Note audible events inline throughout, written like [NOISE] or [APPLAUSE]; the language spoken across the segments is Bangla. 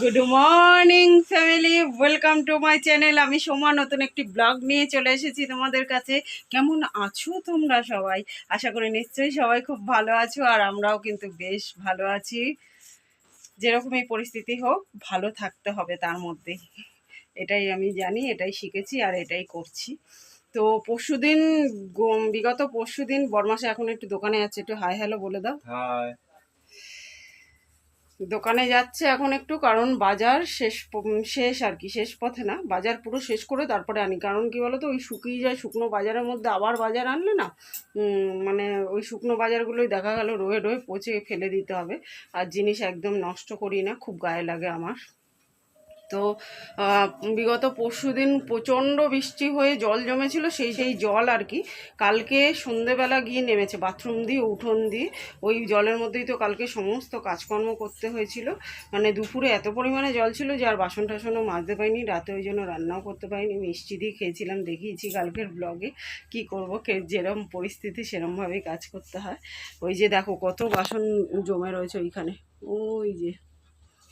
Good morning family welcome to my channel আমি সোমা, নতুন একটি ব্লগ নিয়ে চলে এসেছি তোমাদের কাছে। কেমন আছো তোমরা সবাই? আশা করি নিশ্চয়ই সবাই খুব ভালো আছো আর আমরাও কিন্তু বেশ ভালো আছি। যেরকমই পরিস্থিতি হোক, ভালো থাকতে হবে তার মধ্যেই এটাই আমি জানি, এটাই শিখেছি আর এটাই করছি। তো পরশুদিন বিগত পরশুদিন, বরমাসে এখন একটু দোকানে যাচ্ছে একটু হাই হ্যালো বলে দাও। দোকানে যাচ্ছে এখন একটু, কারণ বাজার শেষ শেষ আর কি, শেষ পথে না। বাজার পুরো শেষ করে তারপরে আনি। কারণ কি তো ওই শুকিয়ে যায় শুকনো বাজারের মধ্যে আবার বাজার আনলে না মানে ওই শুকনো বাজারগুলোই দেখা গেল রোয়ে রোয়ে পচে ফেলে দিতে হবে। আর জিনিস একদম নষ্ট করি না, খুব গায়ে লাগে আমার। তো বিগত পরশু দিন প্রচণ্ড বৃষ্টি হয়ে জল জমেছিল, সেই সেই জল আর কি। কালকে সন্ধেবেলা গিয়ে নেমেছে, বাথরুম দিয়ে, উঠোন দিয়ে। ওই জলের মধ্যেই তো কালকে সমস্ত কাজকর্ম করতে হয়েছিল। মানে দুপুরে এত পরিমাণে জল ছিল যে আর বাসন টাসনও মাজতে পারিনি, রাতে ওই জন্য রান্নাও করতে পারিনি। মিষ্টি দিয়ে খেয়েছিলাম, দেখিয়েছি কালকের ব্লগে কি করব, কে, যেরম পরিস্থিতি সেরমভাবেই কাজ করতে হয়। ওই যে দেখো কত বাসন জমে রয়েছে ওইখানে। ওই যে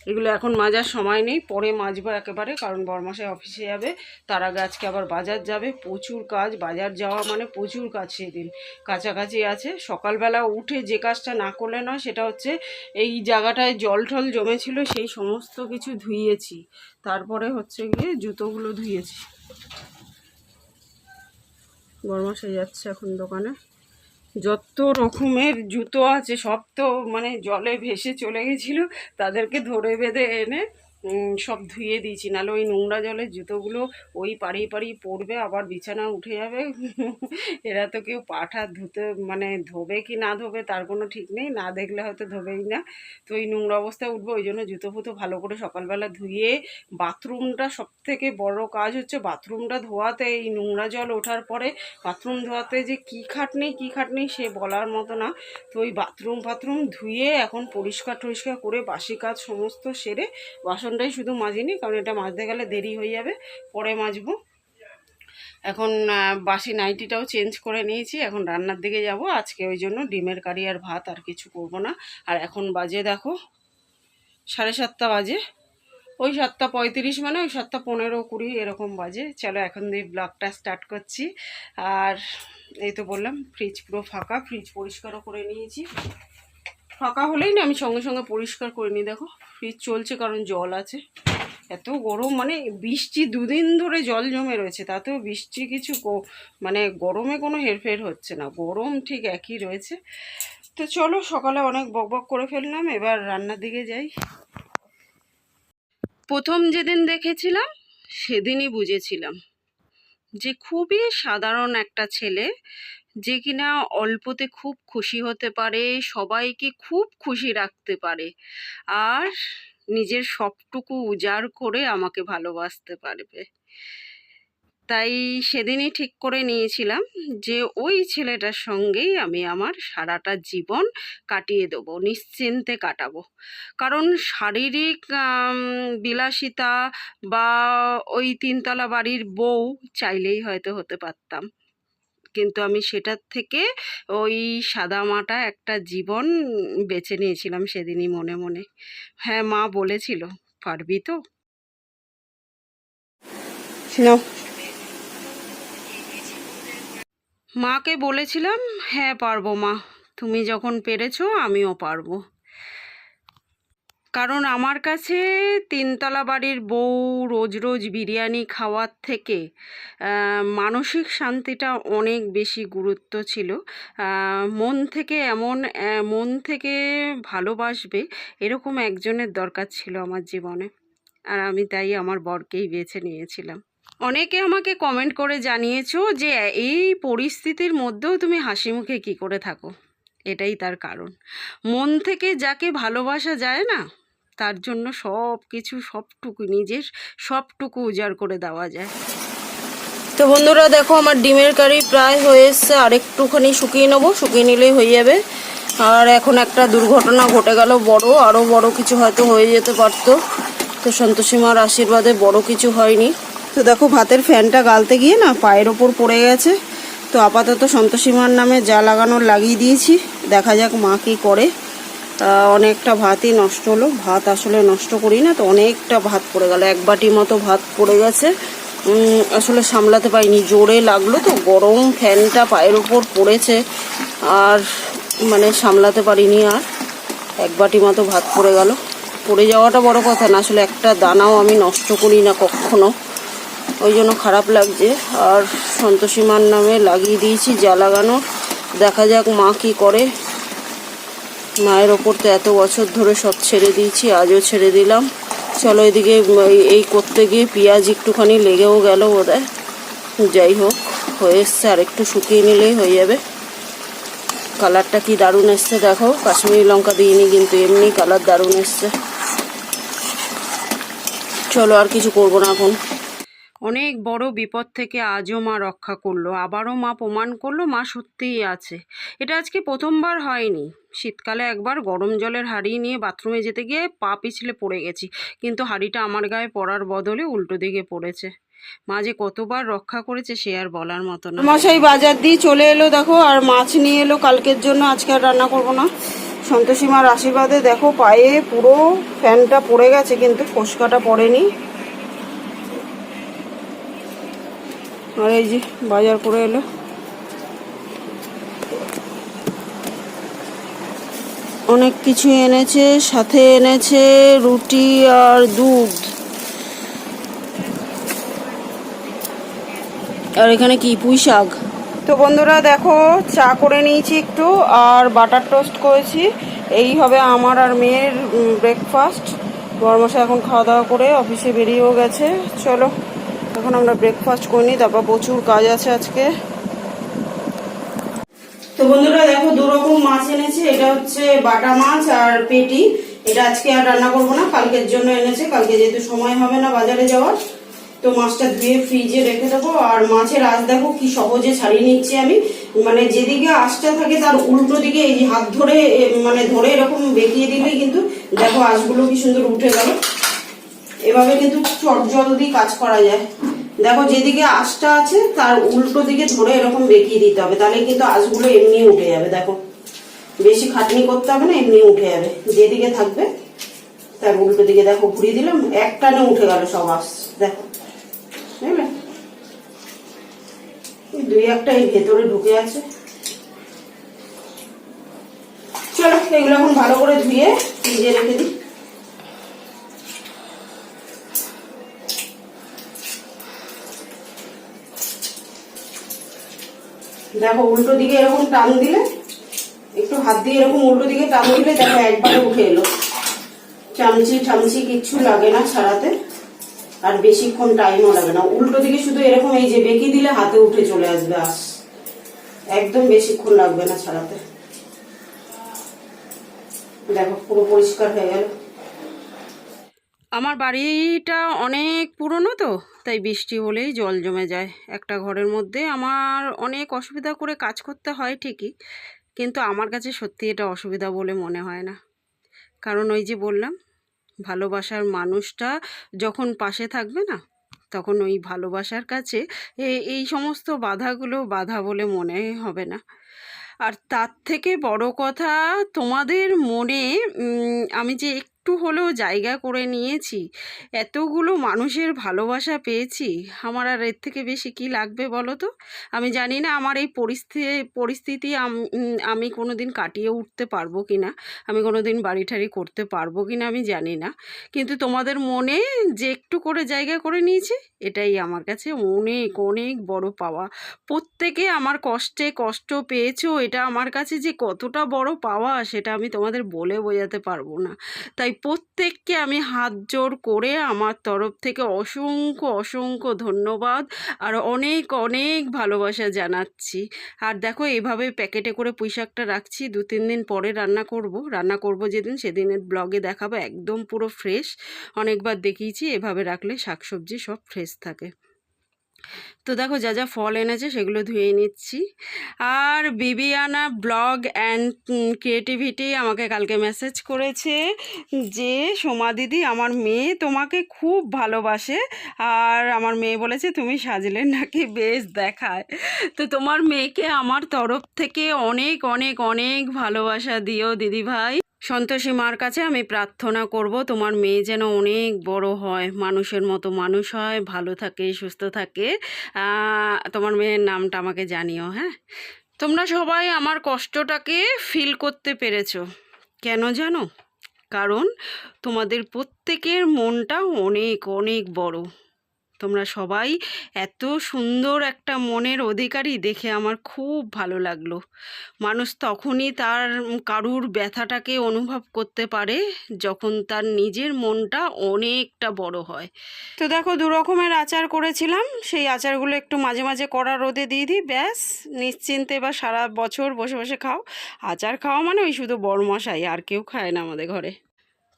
এগুলো এখন মাজার সময় নেই, পরে মাজবো একেবারে, কারণ বরমাসে অফিসে যাবে। তার আজকে আবার বাজার যাবে, প্রচুর কাজ, বাজার যাওয়া মানে প্রচুর কাজ সেদিন। কাছাকাছি আছে, সকালবেলা উঠে যে কাজটা না করলে নয়, সেটা হচ্ছে এই জায়গাটায় জল টল জমেছিল, সেই সমস্ত কিছু ধুইয়েছি। তারপরে হচ্ছে গিয়ে জুতোগুলো ধুইয়েছি। বরমাসে যাচ্ছে এখন দোকানে। যত রকমের জুতো আছে, সব তো মানে জলে ভেসে চলে গেছিল। তাদেরকে ধরে বেঁধে এনে সব ধুয়ে দিয়েছি। নাহলে ওই নোংরা জলের জুতোগুলো ওই পাড়িয়ে পাড়িয়ে পড়বে, আবার বিছানা উঠে যাবে। [LAUGHS] এরা তো কেউ পাঠা ধুতে মানে ধোবে কি না ধোবে তার কোনো ঠিক নেই। না দেখলে হয়তো ধোবেই না। তো এই নোংরা অবস্থায় উঠবে, ওই জন্য জুতো ফুতো ভালো করে সকালবেলা ধুয়ে বাথরুমটা সব থেকে বড় কাজ হচ্ছে বাথরুমটা ধোয়াতে, এই নোংরা জল ওঠার পরে বাথরুম ধোয়াতে যে কী খাটনি কী খাটনি সে বলার মতো না। তো ওই বাথরুম, ফাথরুম ধুয়ে এখন পরিষ্কার টরিষ্কার করে বাসি কাজ সমস্ত সেরে বাসনটাই শুধু মাজিনি, কারণ এটা মাজতে গেলে দেরি হয়ে যাবে, পরে মাজবো। এখন বাসি নাইটিটাও চেঞ্জ করে নিয়েছি, এখন রান্নার দিকে যাব। আজকে ওই জন্য ডিমের কারি আর ভাত আর কিছু করব না। আর এখন বাজে, দেখো, সাড়ে সাতটা বাজে। ওই সাতটা পঁয়ত্রিশ মানে ওই সাতটা পনেরো কুড়ি, এরকম বাজে। চলো, এখন দিয়ে ব্লগটা স্টার্ট করছি। আর এই তো বললাম, ফ্রিজ পুরো ফাঁকা, ফ্রিজ পরিষ্কারও করে নিয়েছি। ফাঁকা হলেই না আমি সঙ্গে সঙ্গে পরিষ্কার করে নিই। দেখো ফ্রিজ চলছে কারণ জল আছে। এত গরম মানে বৃষ্টি দুদিন ধরে জল জমে রয়েছে, তাতেও বৃষ্টি কিছু মানে গরমে কোনো হেরফের হচ্ছে না। গরম ঠিক একই রয়েছে। তো চলো, সকালে অনেক বকবক করে ফেললাম, এবার রান্নার দিকে যাই। প্রথম যেদিন দেখেছিলাম, সেদিনই বুঝেছিলাম যে খুবই সাধারণ একটা ছেলে যে কিনা অল্পতে খুব খুশি হতে পারে, সবাইকে খুব খুশি রাখতে পারে। আর নিজের সবটুকু উজাড় করে আমাকে ভালোবাসতে পারবে। তাই সেদিনই ঠিক করে নিয়েছিলাম যে, ওই ছেলেটার সঙ্গেই আমি আমার সারাটা জীবন কাটিয়ে দেবো, নিশ্চিন্তে কাটাবো। কারণ শারীরিক বিলাসিতা বা ওই তিনতলা বাড়ির বউ চাইলেই হয়তো হতে পারতাম। কিন্তু আমি সেটার থেকে ওই সাদামাটা একটা জীবন বেছে নিয়েছিলাম সেদিনই মনে মনে। হ্যাঁ মা বলেছিল, পারবি তো? মাকে বলেছিলাম হ্যাঁ পারব মা। তুমি যখন পেরেছ, আমিও পারব। কারণ আমার কাছে তিনতলা বাড়ির বউ রোজ রোজ বিরিয়ানি খাওয়ার থেকে মানসিক শান্তিটা অনেক বেশি গুরুত্ব ছিল। মন থেকে এমন মন থেকে ভালোবাসবে এরকম একজনের দরকার ছিল আমার জীবনে। আর আমি তাই আমার বরকেই বেছে নিয়েছিলাম। অনেকে আমাকে কমেন্ট করে জানিয়েছো যে, এই পরিস্থিতির মধ্যেও তুমি হাসি মুখে কী করে থাকো? এটাই তার কারণ। মন থেকে যাকে ভালোবাসা যায় না তার জন্য সব কিছু সবটুকু, নিজের সবটুকু উজাড় করে দেওয়া যায়। তো বন্ধুরা, দেখো আমার ডিমের কারি প্রায় হয়ে এসছে, আর একটুখানি শুকিয়ে নেব, শুকিয়ে নিলেই হয়ে যাবে। আর এখন একটা দুর্ঘটনা ঘটে গেল, বড় আরও বড় কিছু হয়তো হয়ে যেতে পারতো। তো সন্তোষীমার আশীর্বাদে বড় কিছু হয়নি। তো দেখো, ভাতের ফ্যানটা গালতে গিয়ে না পায়ের ওপর পড়ে গেছে। তো আপাতত সন্তোষীমার নামে যা লাগানোর লাগিয়ে দিয়েছি, দেখা যাক মা কী করে। অনেকটা ভাতই নষ্ট হলো। ভাত আসলে নষ্ট করি না তো অনেকটা ভাত পড়ে গেল। এক বাটি মতো ভাত পড়ে গেছে। আসলে সামলাতে পারিনি, জোরে লাগল তো। গরম ফ্যানটা পায়ের উপর পড়েছে। আর মানে সামলাতে পারিনি আর। এক বাটি মতো ভাত পড়ে গেল। পড়ে যাওয়াটা বড় কথা না, আসলে একটা দানাও আমি নষ্ট করি না কখনো। ওই জন্য খারাপ লাগছে। আর সন্তোষী মার নামে লাগিয়ে দিয়েছি, যা লাগানো। দেখা যাক মা কি করে। মায়ের ওপর তো এত বছর ধরে সব ছেড়ে দিয়েছি, আজও ছেড়ে দিলাম। চলো এদিকে এই- করতে গিয়ে পেঁয়াজ একটুখানি লেগেও গেল বোধহয়। যাই হোক, হয়ে এসছে আর একটু শুকিয়ে নিলেই হয়ে যাবে। কালারটা কি দারুণ এসছে দেখো, কাশ্মীরি লঙ্কা দিইনি কিন্তু এমনি কালার দারুণ এসছে। চলো আর কিছু করব না এখন। অনেক বড় বিপদ থেকে আজও মা রক্ষা করল, আবারও মা প্রমাণ করল মা সত্যিই আছে। এটা আজকে প্রথমবার হয়নি। শীতকালে একবার গরম জলের হাঁড়ি নিয়ে বাথরুমে যেতে গিয়ে পা পিছলে পড়ে গেছি। কিন্তু হাঁড়িটা আমার গায়ে পড়ার বদলে উল্টো দিকে পড়েছে। মাঝে কতবার রক্ষা করেছে সে আর বলার মতো না। মশাই বাজার দিয়ে চলে এলো দেখো, আর মাছ নিয়ে এলো। কালকের জন্য আজকে আর রান্না করব না। সন্তোষী মার আশীর্বাদে দেখো, পায়ে পুরো ফ্যানটা পড়ে গেছে, কিন্তু ফসকাটা পড়েনি। আর এই যে বাজার করে এলো। অনেক কিছু এনেছে, সাথে এনেছে রুটি আর দুধ। আর এখানে কি? পুঁই শাক। তো বন্ধুরা দেখো, চা করে নিয়েছি একটু আর বাটার টোস্ট করেছি। এই হবে আমার আর মেয়ের ব্রেকফাস্ট বরমশা এখন খাওয়া দাওয়া করে অফিসে বেরিয়েও গেছে। চলো, এখন আমরা ব্রেকফাস্ট করে নিই। তারপর প্রচুর কাজ আছে আজকে। তো বন্ধুরা দেখো দু রকম মাছ এনেছে, এটা হচ্ছে বাটা মাছ আর পেটি। এটা আজকে আর রান্না করব না, কালকের জন্য এনেছে, কালকে যেহেতু সময় হবে না বাজারে যাওয়ার, তো মাছটা ধুয়ে ফ্রিজে রেখে দেবো। আর মাছের আঁশ দেখো কি সহজে ছাড়িয়ে নিচ্ছি আমি। মানে যেদিকে আঁশটা থাকে তার উল্টো দিকে এই হাত ধরে মানে ধরে এরকম বেঁকিয়ে দিলেই কিন্তু দেখো আঁশগুলো কি সুন্দর উঠে গেল। এভাবে কিন্তু চট জলদি কাজ করা যায়। দেখো, যেদিকে আঁশটা আছে, তার উল্টো দিকে ধরে এরকম বেঁকিয়ে দিতে হবে। তাহলে কিন্তু আঁশগুলো এমনি উঠে যাবে, দেখো। বেশি খাটনি করতে হবে না, এমনি উঠে যাবে। যেদিকে থাকবে, তার উল্টো দিকে দেখো, ঘুরিয়ে দিলাম এক টানে উঠে গেল সব আঁশ, দেখো। দুই একটা এই ভেতরে ঢুকে আছে। চলো, এগুলো এখন ভালো করে ধুয়ে ফ্রিজে রেখে দিই। দেখো, উল্টো দিকে এরকম টান দিলে, একটু হাত দিয়ে এরকম উল্টো দিকে টান দিলে দেখো একবারে উঠে এলো। চামচি চামচি কিচ্ছু লাগে না ছাড়াতে, আর বেশিক্ষণ টাইমও লাগে না। উল্টো দিকে শুধু এরকম এই যে বেঁকে দিলে হাতে উঠে চলে আসবে, আস। একদম বেশিক্ষণ লাগবে না ছাড়াতে। দেখো, পুরো পরিষ্কার হয়ে গেল। আমার বাড়িটা অনেক পুরনো তো, তাই বৃষ্টি হলেই জল জমে যায়। একটা ঘরের মধ্যে আমার অনেক অসুবিধা করে কাজ করতে হয় ঠিকই, কিন্তু আমার কাছে সত্যি এটা অসুবিধা বলে মনে হয় না। কারণ ওই যে বললাম, ভালোবাসার মানুষটা যখন পাশে থাকবে না, তখন ওই ভালোবাসার কাছে এই সমস্ত বাধাগুলো বাধা বলে মনে হবে না। আর তার থেকে বড় কথা তোমাদের মনে আমি যে একটু হলেও জায়গা করে নিয়েছি। এতগুলো মানুষের ভালোবাসা পেয়েছি। আমার আর এর থেকে বেশি কি লাগবে বলো তো? আমি জানি না আমার এই পরিস্থিতি পরিস্থিতি আমি কোনো দিন কাটিয়ে উঠতে পারব কি না আমি কোনো দিন বাড়ি ঠাড়ি করতে পারব কি না আমি জানি না। কিন্তু তোমাদের মনে যে একটু করে জায়গা করে নিয়েছি, এটাই আমার কাছে অনেক অনেক বড় পাওয়া। প্রত্যেকে আমার কষ্টে কষ্ট পেয়েছ, এটা আমার কাছে যে কতটা বড় পাওয়া, সেটা আমি তোমাদের বলে বোঝাতে পারব না। তাই প্রত্যেককে আমি হাত জোড় করে আমার তরফ থেকে অসংখ্য অসংখ্য ধন্যবাদ আর অনেক অনেক ভালোবাসা জানাচ্ছি। আর দেখো এভাবে প্যাকেটে করে পুঁইশাকটা রাখছি, দু, তিন দিন পরে রান্না করব। রান্না করব যেদিন, সেদিনের ব্লগে দেখাবো, একদম পুরো ফ্রেশ অনেকবার দেখিয়েছি, এভাবে রাখলে শাকসবজি সব ফ্রেশ থাকে। তো দেখো যা যা ফল এনেছে সেগুলো ধুয়ে নিচ্ছি। আর বিবিয়ানা ব্লগ অ্যান্ড ক্রিয়েটিভিটি আমাকে কালকে মেসেজ করেছে যে, সোমা দিদি আমার মেয়ে তোমাকে খুব ভালোবাসে। আর আমার মেয়ে বলেছে, তুমি সাজলে নাকি বেশ দেখায়। তো তোমার মেয়েকে আমার তরফ থেকে অনেক অনেক অনেক ভালোবাসা দিও দিদি ভাই সন্তোষী মার কাছে আমি প্রার্থনা করব, তোমার মেয়ে যেন অনেক বড় হয়, মানুষের মতো মানুষ হয়, ভালো থাকে, সুস্থ থাকে। তোমার মেয়ের নামটা আমাকে জানিও হ্যাঁ? তোমরা সবাই আমার কষ্টটাকে ফিল করতে পেরেছ। কেন জানো? কারণ তোমাদের প্রত্যেকের মনটা অনেক অনেক বড়। তোমরা সবাই এত সুন্দর একটা মনের অধিকারী দেখে আমার খুব ভালো লাগল। মানুষ তখনই তার কারুর ব্যথাটাকে অনুভব করতে পারে যখন তার নিজের মনটা অনেকটা বড় হয়। তো দেখো দু রকমের আচার করেছিলাম, সেই আচারগুলো একটু মাঝে মাঝে কড়া রোদে দিয়ে দিই, ব্যাস, নিশ্চিন্তে বা সারা বছর বসে বসে খাও। আচার খাওয়া মানে ওই শুধু বড়মশাই আর কেউ খায় না আমাদের ঘরে।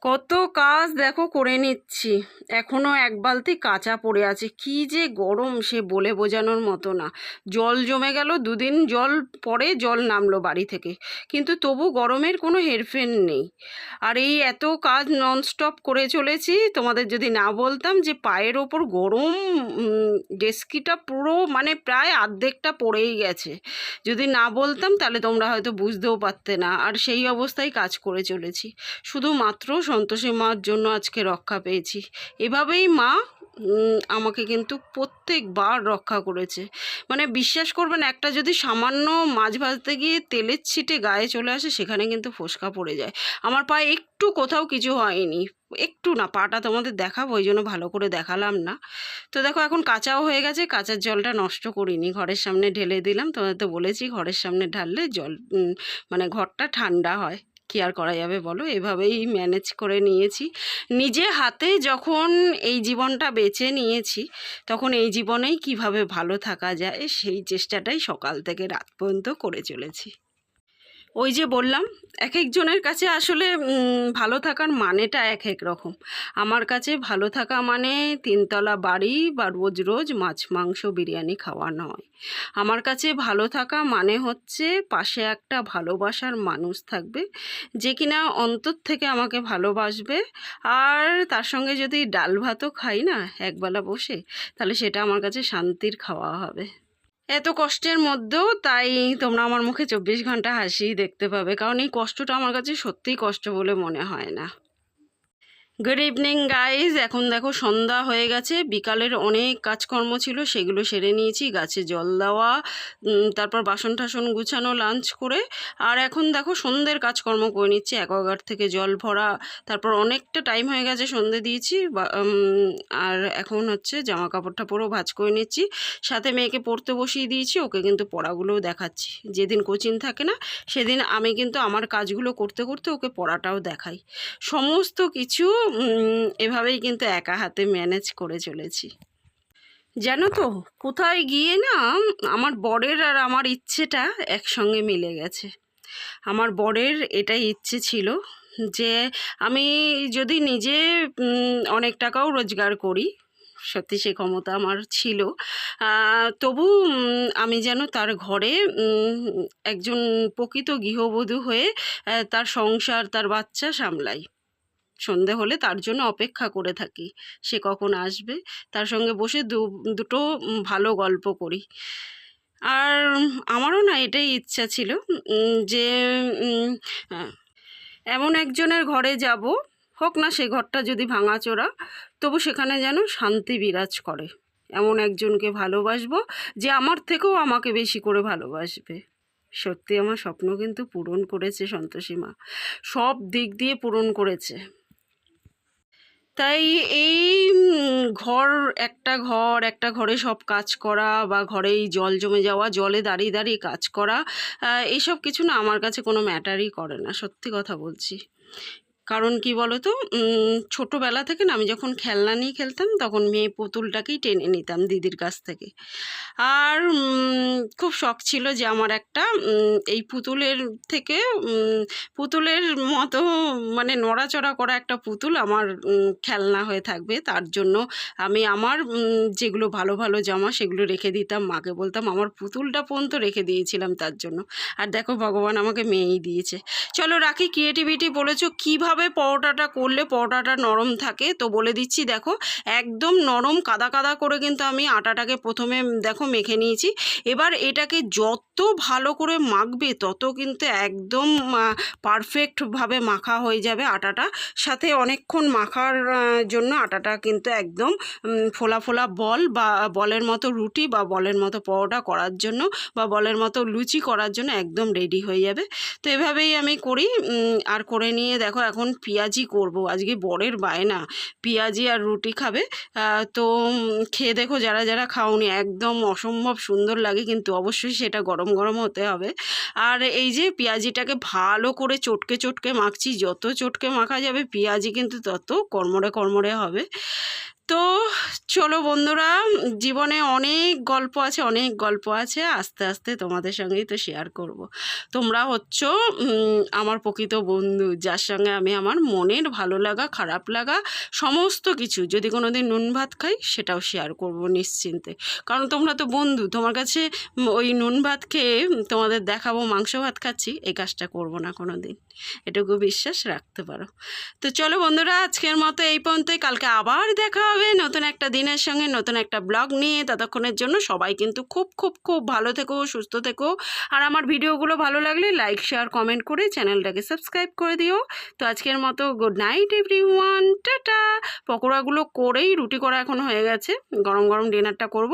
কত কাজ দেখো করে নিচ্ছি। এখনও এক বালতি কাঁচা পড়ে আছে। কি যে গরম সে বলে বোঝানোর মতো না। জল জমে গেল দুদিন, জল পরে জল নামলো বাড়ি থেকে। কিন্তু তবু গরমের কোনো হেরফের নেই। আর এই এত কাজ ননস্টপ করে চলেছি, তোমাদের যদি না বলতাম যে পায়ের ওপর গরম ডেস্কিটা পুরো মানে প্রায় আর্ধেকটা পড়েই গেছে। যদি না বলতাম তাহলে তোমরা হয়তো বুঝতেও পারতে না। আর সেই অবস্থায় কাজ করে চলেছি। শুধুমাত্র সন্তোষী মার জন্য আজকে রক্ষা পেয়েছি। এভাবেই মা আমাকে কিন্তু প্রত্যেকবার রক্ষা করেছে। মানে বিশ্বাস করবেন, একটা যদি সামান্য মাছ ভাজতে গিয়ে তেলের ছিটে গায়ে চলে আসে, সেখানে কিন্তু ফোসকা পড়ে যায়। আমার পায়ে একটু কোথাও কিছু হয়নি। একটু না, পাটা তোমাদের দেখাবো, ওই জন্য ভালো করে দেখালাম না। তো দেখো, এখন কাঁচাও হয়ে গেছে, কাঁচার জলটা নষ্ট করিনি। ঘরের সামনে ঢেলে দিলাম, তোমাদের তো বলেছি, ঘরের সামনে ঢাললে জল মানে ঘরটা ঠান্ডা হয়। কি আর করা যাবে বলো? এভাবেই ম্যানেজ করে নিয়েছি। নিজে হাতে যখন এই জীবনটা বেছে নিয়েছি, তখন এই জীবনেই কীভাবে ভালো থাকা যায়, সেই চেষ্টাটাই সকাল থেকে রাত পর্যন্ত করে চলেছি। ওই যে বললাম এক একজনের কাছে আসলে ভালো থাকার মানেটা এক এক রকম। আমার কাছে ভালো থাকা মানে তিনতলা বাড়ি বা রোজ রোজ মাছ, মাংস, বিরিয়ানি খাওয়া নয়। আমার কাছে ভালো থাকা মানে হচ্ছে পাশে একটা ভালোবাসার মানুষ থাকবে, যে কিনা অন্তর থেকে আমাকে ভালোবাসবে। আর তার সঙ্গে যদি ডাল ভাতও খাই না, একবেলা বসে, তাহলে সেটা আমার কাছে শান্তির খাওয়া হবে। এত কষ্টের মধ্যেও তাই তোমরা আমার মুখে চব্বিশ ঘণ্টা হাসি দেখতে পাবে। কারণ এই কষ্টটা আমার কাছে সত্যিই কষ্ট বলে মনে হয় না। গুড ইভিনিং গাইজ এখন দেখো সন্ধ্যা হয়ে গেছে। বিকালের অনেক কাজকর্ম ছিল, সেগুলো সেরে নিয়েছি। গাছে জল দেওয়া তারপর বাসন টাসন গুছানো লাঞ্চ করে। আর এখন দেখো সন্ধ্যের কাজকর্ম করে নিচ্ছি। অ্যাকোয়াগার্ড থেকে জল ভরা, তারপর অনেকটা টাইম হয়ে গেছে সন্ধে দিয়েছি। আর এখন হচ্ছে জামা কাপড়টা পুরো ভাজ করে নিচ্ছি। সাথে মেয়েকে পড়তে বসিয়ে দিয়েছি। ওকে কিন্তু পড়াগুলোও দেখাচ্ছি। যেদিন কোচিং থাকে না, সেদিন আমি কিন্তু আমার কাজগুলো করতে করতে ওকে পড়াটাও দেখাই। সমস্ত কিছু এভাবেই কিন্তু একা হাতে ম্যানেজ করে চলেছি। জানো তো, কোথায় গিয়ে না আমার বরের আর আমার ইচ্ছেটা একসঙ্গে মিলে গেছে। আমার বরের এটাই ইচ্ছে ছিল যে আমি যদি নিজে অনেক টাকাও রোজগার করি, সত্যি সে ক্ষমতা আমার ছিল তবু আমি যেন তার ঘরে একজন প্রকৃত গৃহবধূ হয়ে তার সংসার, তার বাচ্চা সামলাই। সন্ধে হলে তার জন্য অপেক্ষা করে থাকি। সে কখন আসবে? তার সঙ্গে বসে দুটো ভালো গল্প করি। আর আমারও না এটাই ইচ্ছা ছিল যে এমন একজনের ঘরে যাব, হোক না সে ঘরটা যদি ভাঙাচোরা, তবু সেখানে যেন শান্তি বিরাজ করে। এমন একজনকে ভালোবাসবো, যে আমার থেকেও আমাকে বেশি করে ভালোবাসবে। সত্যি আমার স্বপ্ন কিন্তু পূরণ করেছে সন্তোষী মা। সব দিক দিয়ে পূরণ করেছে। তাই এই ঘর, একটা ঘর, একটা ঘরে সব কাজ করা বা ঘরেই জল জমে যাওয়া, জলে দাঁড়িয়ে দাঁড়িয়ে কাজ করা এইসব কিছু না আমার কাছে কোনো ম্যাটারই করে না। সত্যি কথা বলছি। কারণ কি বলো তো ছোটোবেলা থেকে না আমি যখন খেলনা নিয়ে খেলতাম তখন মেয়ে পুতুলটাকেই টেনে নিতাম দিদির কাছ থেকে। আর খুব শখ ছিল যে আমার একটা এই পুতুলের থেকে পুতুলের মতো মানে নড়াচড়া করা একটা পুতুল আমার খেলনা হয়ে থাকবে। তার জন্য আমি আমার যেগুলো ভালো ভালো জামা সেগুলো রেখে দিতাম, মাকে বলতাম, আমার পুতুলটা পর্যন্ত রেখে দিয়েছিলাম তার জন্য। আর দেখো, ভগবান আমাকে মেয়েই দিয়েছে। চলো রাখি, ক্রিয়েটিভিটি বলেছ, কীভাবে কীভাবে পরোটাটা করলে পরোটাটা নরম থাকে। তো বলে দিচ্ছি, দেখো, একদম নরম কাদা কাদা করে কিন্তু আমি আটাটাকে প্রথমে দেখো, মেখে নিয়েছি। এবার এটাকে যত ভালো করে মাখবে, তত কিন্তু একদম পারফেক্টভাবে মাখা হয়ে যাবে আটাটা। সাথে অনেকক্ষণ মাখার জন্য আটাটা কিন্তু একদম ফোলা ফোলা বল বা বলের মতো রুটি বা বলের মতো পরোটা করার জন্য বা বলের মতো লুচি করার জন্য একদম রেডি হয়ে যাবে। তো এভাবেই আমি করি আর করে নিয়ে দেখো, এখন পেঁয়াজি করব, আজকে বরের বায়না। পেঁয়াজি আর রুটি খাবে তো খেয়ে দেখো যারা যারা খাওনি, একদম অসম্ভব সুন্দর লাগে কিন্তু অবশ্যই সেটা গরম গরম হতে হবে। আর এই যে পেঁয়াজিটাকে ভালো করে চটকে চটকে মাখছি, যত চটকে মাখা যাবে পেঁয়াজি কিন্তু তত কর্মরে কর্মরে হবে। তো চলো বন্ধুরা, জীবনে অনেক গল্প আছে, অনেক গল্প আছে, আস্তে আস্তে তোমাদের সঙ্গেই তো শেয়ার করব। তোমরা হচ্ছ আমার প্রকৃত বন্ধু, যার সঙ্গে আমি আমার মনের ভালো লাগা, খারাপ লাগা, সমস্ত কিছু, যদি কোনো দিন নুন ভাত খাই, সেটাও শেয়ার করব নিশ্চিন্তে কারণ তোমরা তো বন্ধু, তোমার কাছে ওই নুন ভাত খেয়ে তোমাদের দেখাবো, মাংস ভাত খাচ্ছি, এই কাজটা করব না কোনো দিন এটুকু বিশ্বাস রাখতে পারো। তো চলো বন্ধুরা আজকের মতো এই পর্যন্তই। কালকে আবার দেখা হবে নতুন একটা দিনের সঙ্গে নতুন একটা ব্লগ নিয়ে। ততক্ষণের জন্য সবাই কিন্তু খুব খুব খুব ভালো থেকো সুস্থ থেকো। আর আমার ভিডিওগুলো ভালো লাগলে লাইক শেয়ার কমেন্ট করে চ্যানেলটাকে সাবস্ক্রাইব করে দিও। তো আজকের মতো গুড নাইট এভরি ওয়ান টাটা। পকোড়াগুলো করেই রুটি করা এখন হয়ে গেছে। গরম গরম ডিনারটা করব।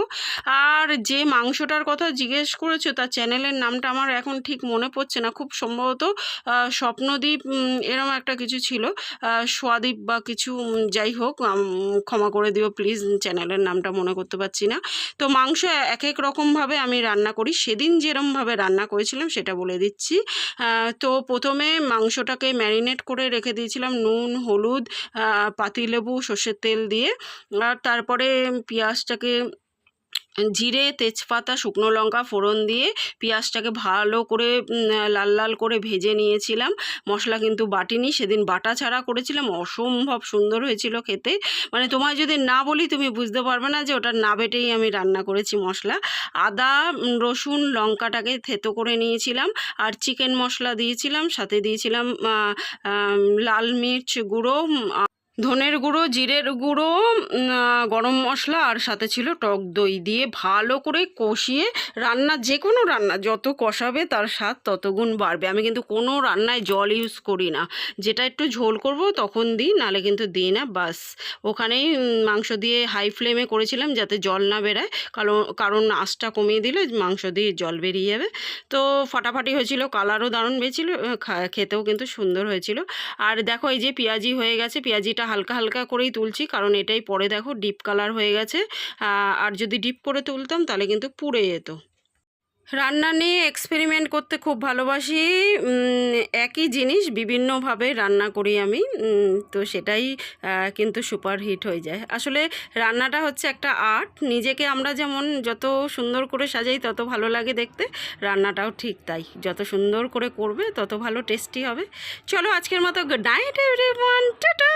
আর যে মাংসটার কথা জিজ্ঞেস করেছ তার চ্যানেলের নামটা আমার এখন ঠিক মনে পড়ছে না। খুব সম্ভবত আহ, স্বপ্নদ্বীপ এরম একটা কিছু ছিল। সোয়াদ্বীপ বা কিছু যাই হোক ক্ষমা করে দিও প্লিজ, চ্যানেলের নামটা মনে করতে পারছি না। তো মাংস এক এক রকমভাবে আমি রান্না করি। সেদিন যেরমভাবে রান্না করেছিলাম সেটা বলে দিচ্ছি। তো প্রথমে মাংসটাকে ম্যারিনেট করে রেখে দিয়েছিলাম নুন, হলুদ পাতিলেবু, সর্ষের তেল দিয়ে। আর তারপরে পেঁয়াজটাকে জিরে, তেজপাতা, শুকনো লঙ্কা ফোড়ন দিয়ে পেঁয়াজটাকে ভালো করে লাল লাল করে ভেজে নিয়েছিলাম। মশলা কিন্তু বাটিনি, সেদিন বাটা ছাড়া করেছিলাম। অসম্ভব সুন্দর হয়েছিল খেতে। মানে তোমায় যদি না বলি, তুমি বুঝতে পারবে না যে ওটা না বেটেই আমি রান্না করেছি মশলা। আদা রসুন, লঙ্কাটাকে থেতো করে নিয়েছিলাম আর চিকেন মশলা দিয়েছিলাম, সাথে দিয়েছিলাম লাল মির্চ গুঁড়ো ধনের গুঁড়ো, জিরের গুঁড়ো গরম মশলা আর সাথে ছিল টক দই দিয়ে ভালো করে কষিয়ে রান্না, যে কোনো রান্না যত কষাবে তার স্বাদ তত গুণ বাড়বে। আমি কিন্তু কোনো রান্নায় জল ইউজ করি না। যেটা একটু ঝোল করব তখন দিই, নালে কিন্তু দিই না, বাস। ওখানেই মাংস দিয়ে হাই ফ্লেমে করেছিলাম যাতে জল না বেরায়। কারণ কারণ আঁচটা কমিয়ে দিলে মাংস দিয়ে জল বেরিয়ে যাবে। তো ফাটাফাটি হয়েছিল, কালারও দারুণ বেছিল খেতেও কিন্তু সুন্দর হয়েছিল। আর দেখো এই যে পেঁয়াজি হয়ে গেছে, পেঁয়াজিটা হালকা হালকা করেই তুলছি। কারণ এটাই পরে দেখো ডিপ কালার হয়ে গেছে। আর যদি ডিপ করে তুলতাম তাহলে কিন্তু পুড়ে যেত। রান্না নিয়ে এক্সপেরিমেন্ট করতে খুব ভালোবাসি। একই জিনিস বিভিন্নভাবে রান্না করি আমি। তো সেটাই কিন্তু সুপার হিট হয়ে যায়। আসলে রান্নাটা হচ্ছে একটা আর্ট। নিজেকে আমরা যেমন যত সুন্দর করে সাজাই তত ভালো লাগে দেখতে। রান্নাটাও ঠিক তাই। যত সুন্দর করে করবে তত ভালো টেস্টি হবে। চলো আজকের মতো নাইট এভরিওয়ান টাটা